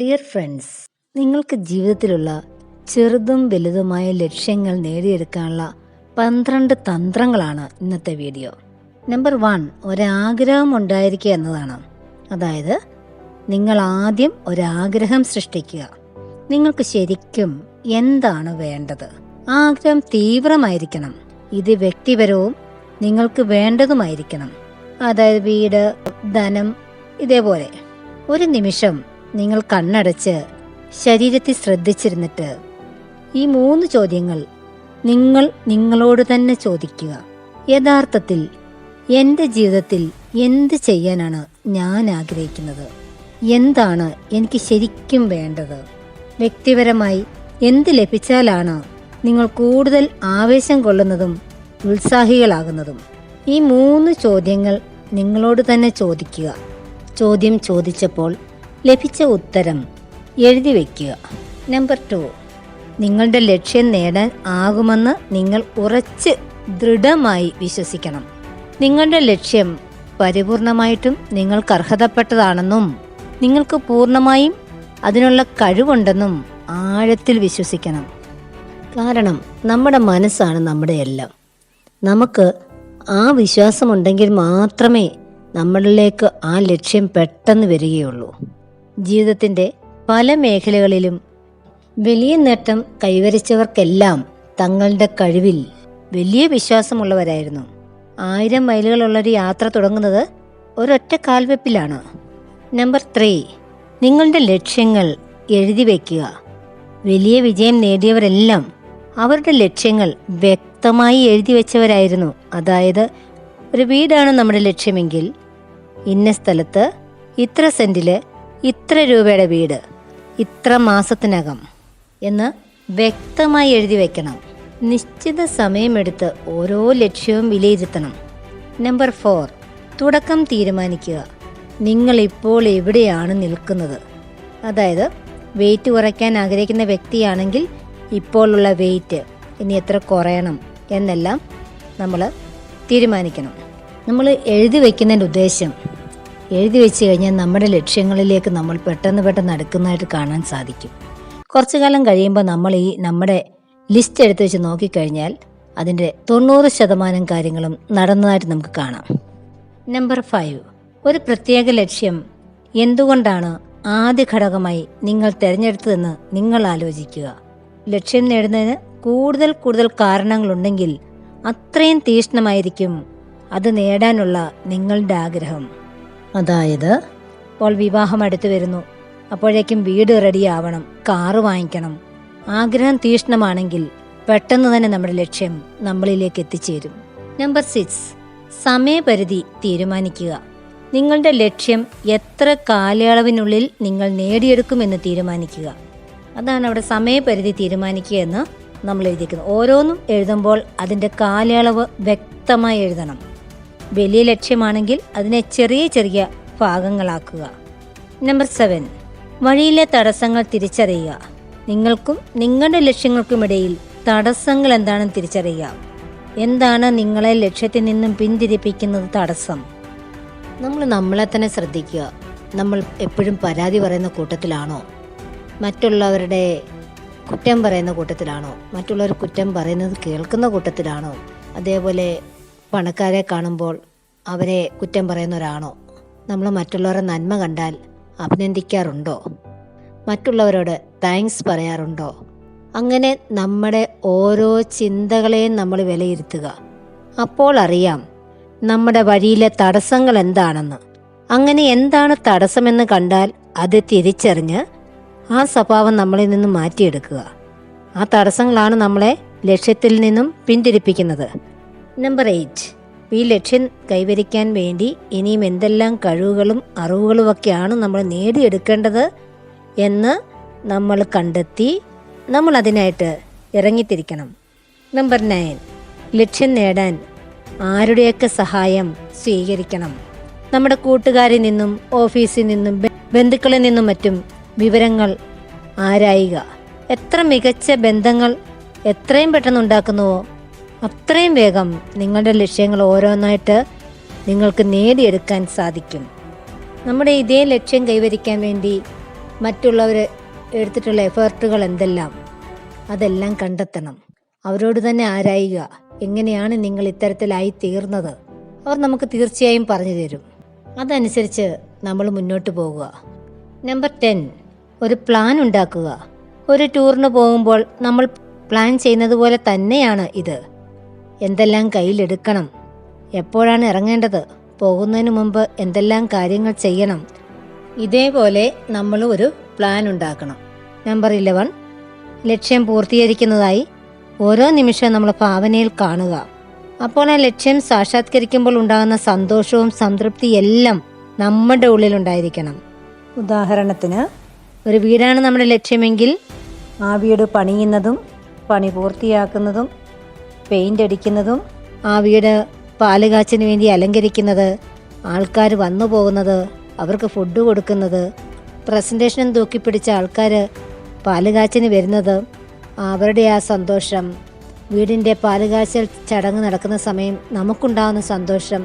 Dear friends നിങ്ങൾക്ക് ജീവിതത്തിലുള്ള ചെറുതും വലുതുമായ ലക്ഷ്യങ്ങൾ നേടിയെടുക്കാനുള്ള പന്ത്രണ്ട് തന്ത്രങ്ങളാണ് ഇന്നത്തെ വീഡിയോ. നമ്പർ വൺ ഒരാഗ്രഹം ഉണ്ടായിരിക്കുക എന്നതാണ്. അതായത് നിങ്ങൾ ആദ്യം ഒരാഗ്രഹം സൃഷ്ടിക്കുക. നിങ്ങൾക്ക് ശരിക്കും എന്താണ് വേണ്ടത്? ആഗ്രഹം തീവ്രമായിരിക്കണം. ഇത് വ്യക്തിപരവും നിങ്ങൾക്ക് വേണ്ടതുമായിരിക്കണം. അതായത് വീട് ധനം ഇതേപോലെ. ഒരു നിമിഷം നിങ്ങൾ കണ്ണടച്ച് ശരീരത്തിൽ ശ്രദ്ധിച്ചിരുന്നിട്ട് ഈ മൂന്ന് ചോദ്യങ്ങൾ നിങ്ങൾ നിങ്ങളോട് തന്നെ ചോദിക്കുക. യഥാർത്ഥത്തിൽ എന്റെ ജീവിതത്തിൽ എന്ത് ചെയ്യാനാണ് ഞാൻ ആഗ്രഹിക്കുന്നത്? എന്താണ് എനിക്ക് ശരിക്കും വേണ്ടത്? വ്യക്തിപരമായി എന്ത് ലഭിച്ചാലാണ് നിങ്ങൾ കൂടുതൽ ആവേശം കൊള്ളുന്നതും ഉത്സാഹികളാകുന്നതും? ഈ മൂന്ന് ചോദ്യങ്ങൾ നിങ്ങളോട് തന്നെ ചോദിക്കുക. ചോദ്യം ചോദിച്ചപ്പോൾ ലഭിച്ച ഉത്തരം എഴുതി വയ്ക്കുക നമ്പർ ടു നിങ്ങളുടെ ലക്ഷ്യം നേടാൻ ആകുമെന്ന് നിങ്ങൾ ഉറച്ച് ദൃഢമായി വിശ്വസിക്കണം. നിങ്ങളുടെ ലക്ഷ്യം പരിപൂർണമായിട്ടും നിങ്ങൾക്ക് അർഹതപ്പെട്ടതാണെന്നും നിങ്ങൾക്ക് പൂർണമായും അതിനുള്ള കഴിവുണ്ടെന്നും ആഴത്തിൽ വിശ്വസിക്കണം. കാരണം നമ്മുടെ മനസ്സാണ് നമ്മുടെ എല്ലാം. നമുക്ക് ആ വിശ്വാസമുണ്ടെങ്കിൽ മാത്രമേ നമ്മളിലേക്ക് ആ ലക്ഷ്യം പെട്ടെന്ന് വരികയുള്ളൂ. ജീവിതത്തിന്റെ പല മേഖലകളിലും വലിയ നേട്ടം കൈവരിച്ചവർക്കെല്ലാം തങ്ങളുടെ കഴിവിൽ വലിയ വിശ്വാസമുള്ളവരായിരുന്നു. ആയിരം മൈലുകളുള്ളൊരു യാത്ര തുടങ്ങുന്നത് ഒരൊറ്റ കാൽവെപ്പിലാണ്. Number three. നിങ്ങളുടെ ലക്ഷ്യങ്ങൾ എഴുതി വയ്ക്കുക വലിയ വിജയം നേടിയവരെല്ലാം അവരുടെ ലക്ഷ്യങ്ങൾ വ്യക്തമായി എഴുതി വെച്ചവരായിരുന്നു. അതായത് ഒരു വീടാണ് നമ്മുടെ ലക്ഷ്യമെങ്കിൽ ഇന്ന സ്ഥലത്ത് ഇത്ര സെന്റിൽ ഇത്ര രൂപയുടെ വീട് ഇത്ര മാസത്തിനകം എന്ന് വ്യക്തമായി എഴുതി വയ്ക്കണം നിശ്ചിത സമയമെടുത്ത് ഓരോ ലക്ഷ്യവും വിലയിരുത്തണം. Number four. തുടക്കം തീരുമാനിക്കുക. നിങ്ങൾ ഇപ്പോൾ എവിടെയാണ് നിൽക്കുന്നത്? അതായത് വെയിറ്റ് കുറയ്ക്കാൻ ആഗ്രഹിക്കുന്ന വ്യക്തിയാണെങ്കിൽ ഇപ്പോഴുള്ള വെയിറ്റ് ഇനി എത്ര കുറയണം എന്നെല്ലാം നമ്മൾ തീരുമാനിക്കണം. നമ്മൾ എഴുതി വയ്ക്കുന്നതിന്റെ ഉദ്ദേശം എഴുതി വെച്ച് കഴിഞ്ഞാൽ നമ്മുടെ ലക്ഷ്യങ്ങളിലേക്ക് നമ്മൾ പെട്ടെന്ന് പെട്ടെന്ന് അടുക്കുന്നതായിട്ട് കാണാൻ സാധിക്കും. കുറച്ചു കാലം കഴിയുമ്പോൾ നമ്മൾ ഈ നമ്മുടെ ലിസ്റ്റ് എടുത്ത് വെച്ച് നോക്കിക്കഴിഞ്ഞാൽ അതിന്റെ തൊണ്ണൂറ് ശതമാനം കാര്യങ്ങളും നടന്നതായിട്ട് നമുക്ക് കാണാം. നമ്പർ ഫൈവ് ഒരു പ്രത്യേക ലക്ഷ്യം എന്തുകൊണ്ടാണ് ആദ്യ ഘടകമായി നിങ്ങൾ തിരഞ്ഞെടുത്തതെന്ന് നിങ്ങൾ ആലോചിക്കുക. ലക്ഷ്യം നേടുന്നതിന് കൂടുതൽ കൂടുതൽ കാരണങ്ങളുണ്ടെങ്കിൽ അത്രയും തീഷ്ണമായിരിക്കും അത് നേടാനുള്ള നിങ്ങളുടെ ആഗ്രഹം. അതായത് ഇപ്പോൾ വിവാഹം അടുത്തു വരുന്നു. അപ്പോഴേക്കും വീട് റെഡിയാവണം കാറ് വാങ്ങിക്കണം. ആഗ്രഹം തീഷ്ണമാണെങ്കിൽ പെട്ടെന്ന് തന്നെ നമ്മുടെ ലക്ഷ്യം നമ്മളിലേക്ക് എത്തിച്ചേരും. നമ്പർ സിക്സ് സമയപരിധി തീരുമാനിക്കുക. നിങ്ങളുടെ ലക്ഷ്യം എത്ര കാലയളവിനുള്ളിൽ നിങ്ങൾ നേടിയെടുക്കുമെന്ന് തീരുമാനിക്കുക. അതാണ് അവിടെ സമയപരിധി തീരുമാനിക്കുക എന്ന് നമ്മൾ എഴുതിക്കുന്നത് ഓരോന്നും എഴുതുമ്പോൾ അതിന്റെ കാലയളവ് വ്യക്തമായി എഴുതണം. വലിയ ലക്ഷ്യമാണെങ്കിൽ അതിനെ ചെറിയ ചെറിയ ഭാഗങ്ങളാക്കുക. നമ്പർ സെവൻ വഴിയിലെ തടസ്സങ്ങൾ തിരിച്ചറിയുക. നിങ്ങൾക്കും നിങ്ങളുടെ ലക്ഷ്യങ്ങൾക്കുമിടയിൽ തടസ്സങ്ങൾ എന്താണെന്ന് തിരിച്ചറിയുക. എന്താണ് നിങ്ങളെ ലക്ഷ്യത്തിൽ നിന്നും പിന്തിരിപ്പിക്കുന്നത് തടസ്സം? നമ്മൾ നമ്മളെ തന്നെ ശ്രദ്ധിക്കുക. നമ്മൾ എപ്പോഴും പരാതി പറയുന്ന കൂട്ടത്തിലാണോ? മറ്റുള്ളവരുടെ കുറ്റം പറയുന്ന കൂട്ടത്തിലാണോ? മറ്റുള്ളവർ കുറ്റം പറയുന്നത് കേൾക്കുന്ന കൂട്ടത്തിലാണോ? അതേപോലെ പണക്കാരെ കാണുമ്പോൾ അവരെ കുറ്റം പറയുന്നവരാണോ നമ്മൾ മറ്റുള്ളവരെ നന്മ കണ്ടാൽ അഭിനന്ദിക്കാറുണ്ടോ? മറ്റുള്ളവരോട് താങ്ക്സ് പറയാറുണ്ടോ? അങ്ങനെ നമ്മുടെ ഓരോ ചിന്തകളെയും നമ്മൾ വിലയിരുത്തുക. അപ്പോൾ അറിയാം നമ്മുടെ വഴിയിലെ തടസ്സങ്ങൾ എന്താണെന്ന്. അങ്ങനെ എന്താണ് തടസ്സമെന്ന് കണ്ടാൽ അത് തിരിച്ചറിഞ്ഞ് ആ സ്വഭാവം നമ്മളിൽ നിന്നും മാറ്റിയെടുക്കുക. ആ തടസ്സങ്ങളാണ് നമ്മളെ ലക്ഷ്യത്തിൽ നിന്നും പിന്തിരിപ്പിക്കുന്നത്. നമ്പർ എയ്റ്റ് ഈ ലക്ഷ്യം കൈവരിക്കാൻ വേണ്ടി ഇനിയും എന്തെല്ലാം കഴിവുകളും അറിവുകളുമൊക്കെയാണ് നമ്മൾ നേടിയെടുക്കേണ്ടത് എന്ന് നമ്മൾ കണ്ടെത്തി നമ്മൾ അതിനായിട്ട് ഇറങ്ങിത്തിരിക്കണം. നമ്പർ നയൻ ലക്ഷ്യം നേടാൻ ആരുടെയൊക്കെ സഹായം സ്വീകരിക്കണം? നമ്മുടെ കൂട്ടുകാരിൽ നിന്നും ഓഫീസിൽ നിന്നും ബന്ധുക്കളിൽ നിന്നും മറ്റും വിവരങ്ങൾ ആരായുക? എത്ര മികച്ച ബന്ധങ്ങൾ എത്രയും പെട്ടെന്ന് ഉണ്ടാക്കുന്നുവോ? അത്രയും വേഗം നിങ്ങളുടെ ലക്ഷ്യങ്ങൾ ഓരോന്നായിട്ട് നിങ്ങൾക്ക് നേടിയെടുക്കാൻ സാധിക്കും. നമ്മുടെ ഇതേ ലക്ഷ്യം കൈവരിക്കാൻ വേണ്ടി മറ്റുള്ളവർ എടുത്തിട്ടുള്ള എഫേർട്ടുകൾ എന്തെല്ലാം? അതെല്ലാം കണ്ടെത്തണം. അവരോട് തന്നെ ആരായുക. എങ്ങനെയാണ് നിങ്ങൾ ഇത്തരത്തിലായി തീർന്നത്? അവർ നമുക്ക് തീർച്ചയായും പറഞ്ഞു തരും. അതനുസരിച്ച് നമ്മൾ മുന്നോട്ട് പോകുക നമ്പർ ടെൻ. ഒരു പ്ലാൻ ഉണ്ടാക്കുക. ഒരു ടൂറിന് പോകുമ്പോൾ നമ്മൾ പ്ലാൻ ചെയ്യുന്നത് പോലെ തന്നെയാണ് ഇത്. എന്തെല്ലാം കയ്യിലെടുക്കണം? എപ്പോഴാണ് ഇറങ്ങേണ്ടത്? പോകുന്നതിന് മുമ്പ് എന്തെല്ലാം കാര്യങ്ങൾ ചെയ്യണം? ഇതേപോലെ നമ്മൾ ഒരു പ്ലാൻ ഉണ്ടാക്കണം. നമ്പർ ഇലവൻ ലക്ഷ്യം പൂർത്തീകരിക്കുന്നതായി ഓരോ നിമിഷവും നമ്മൾ ഭാവനയിൽ കാണുക. അപ്പോൾ ആ ലക്ഷ്യം സാക്ഷാത്കരിക്കുമ്പോൾ ഉണ്ടാകുന്ന സന്തോഷവും സംതൃപ്തിയും എല്ലാം നമ്മുടെ ഉള്ളിലുണ്ടായിരിക്കണം. ഉദാഹരണത്തിന് ഒരു വീടാണ് നമ്മുടെ ലക്ഷ്യമെങ്കിൽ ആ വീട് പണിയുന്നതും പണി പൂർത്തിയാക്കുന്നതും പെയിന്റ് അടിക്കുന്നതും ആ വീട് പാലുകാച്ചിന് വേണ്ടി അലങ്കരിക്കുന്നത് ആൾക്കാർ വന്നു പോകുന്നത് അവർക്ക് ഫുഡ് കൊടുക്കുന്നത് പ്രസന്റേഷൻ തൂക്കിപ്പിടിച്ച ആൾക്കാർ പാലുകാച്ചിന് വരുന്നത് അവരുടെ ആ സന്തോഷം വീടിന്റെ പാലുകാച്ചൽ ചടങ്ങ് നടക്കുന്ന സമയം നമുക്കുണ്ടാകുന്ന സന്തോഷം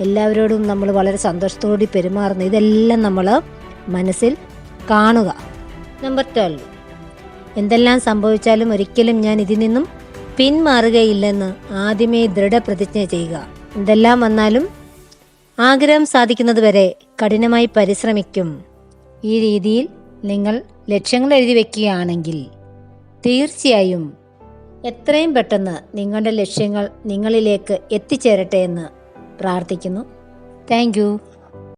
എല്ലാവരോടും നമ്മൾ വളരെ സന്തോഷത്തോടെ പെരുമാറുന്നു ഇതെല്ലാം നമ്മൾ മനസ്സിൽ കാണുക. നമ്പർ ട്വൽവ് എന്തെല്ലാം സംഭവിച്ചാലും ഒരിക്കലും ഞാൻ ഇതിൽ നിന്നും പിന്മാറുകയില്ലെന്ന് ആദ്യമേ ദൃഢപ്രതിജ്ഞ ചെയ്യുക. എന്തെല്ലാം വന്നാലും ആഗ്രഹം സാധിക്കുന്നതുവരെ കഠിനമായി പരിശ്രമിക്കും. ഈ രീതിയിൽ നിങ്ങൾ ലക്ഷ്യങ്ങൾ എഴുതി വയ്ക്കുകയാണെങ്കിൽ തീർച്ചയായും എത്രയും പെട്ടെന്ന് നിങ്ങളുടെ ലക്ഷ്യങ്ങൾ നിങ്ങളിലേക്ക് എത്തിച്ചേരട്ടെ എന്ന് പ്രാർത്ഥിക്കുന്നു. താങ്ക്